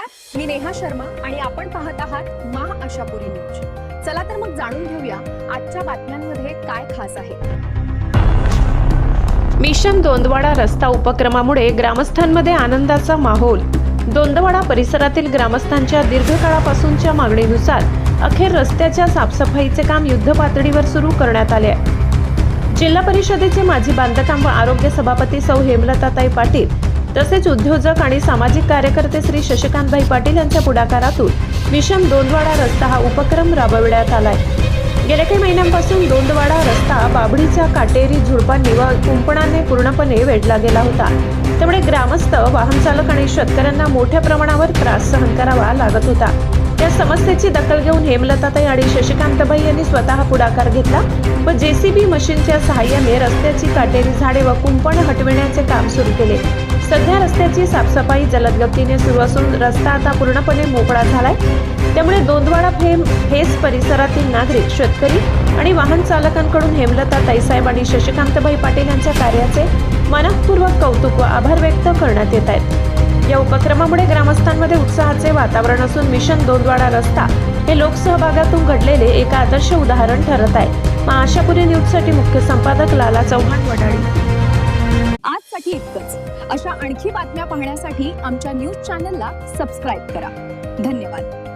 नमस्कार मी नेहा शर्मा आणि आपण पाहत आहात मा आशापुरी न्यूज. चला तर मग जाणून घेऊया आजच्या बातम्यांमध्ये काय खास आहे. मिशन दोंदवाडा रस्ता उपक्रमामुळे ग्रामस्थांमध्ये आनंदाचा माहोल. दोंदवाडा परिसरातील ग्रामस्थांच्या दीर्घकाळापासूनच्या मागणीनुसार अखेर रस्त्याच्या साफसफाईचे काम युद्धपातळीवर सुरू करण्यात आले आहे. जिल्हा परिषदेचे माजी बांधकाम व आरोग्य सभापती सौ हेमलताताई पाटील तसेच उद्योजक आणि सामाजिक कार्यकर्ते श्री शशिकांतभाई पाटील यांच्या पुढाकारातून मिशन दोंदवाडा रस्ता हा उपक्रम राबविण्यात आलाय. गेल्या काही महिन्यांपासून दोंदवाडा रस्ता बाभडीच्या काटेरी झुडपांनी व कुंपणाने पूर्णपणे वेढला गेला होता. त्यामुळे ग्रामस्थ वाहन चालक आणि शेतकऱ्यांना मोठ्या प्रमाणावर त्रास सहन करावा लागत होता. या समस्येची दखल घेऊन हेमलताताई आणि शशिकांतबाई यांनी स्वतः पुढाकार घेतला व जेसीबी मशीनच्या सहाय्याने रस्त्याची काटेरी झाडे व कुंपण हटविण्याचे काम सुरू केले. सध्या रस्त्याची साफसफाई जलद गतीने सुरू असून रस्ता आता पूर्णपणे मोकळा झालाय. त्यामुळे दोंदवाडा फेम हेच परिसरातील नागरिक शेतकरी आणि वाहन चालकांकडून हेमलता ताईसाहेब आणि शशिकांतभाई पाटील यांच्या कार्याचे मनपूर्वक कौतुक व आभार व्यक्त करण्यात येत आहेत. या उपक्रमामुळे ग्रामस्थांमध्ये उत्साहाचे वातावरण असून मिशन दोंदवाडा रस्ता हे लोकसहभागातून घडलेले एक आदर्श उदाहरण ठरत आहे. मग आशापुरी न्यूजसाठी मुख्य संपादक लाला चव्हाण वडाळी. आजसाठी इतकंच. अशा आणखी बातम्या पाहण्यासाठी आमच्या न्यूज चॅनलला सबस्क्राईब करा. धन्यवाद.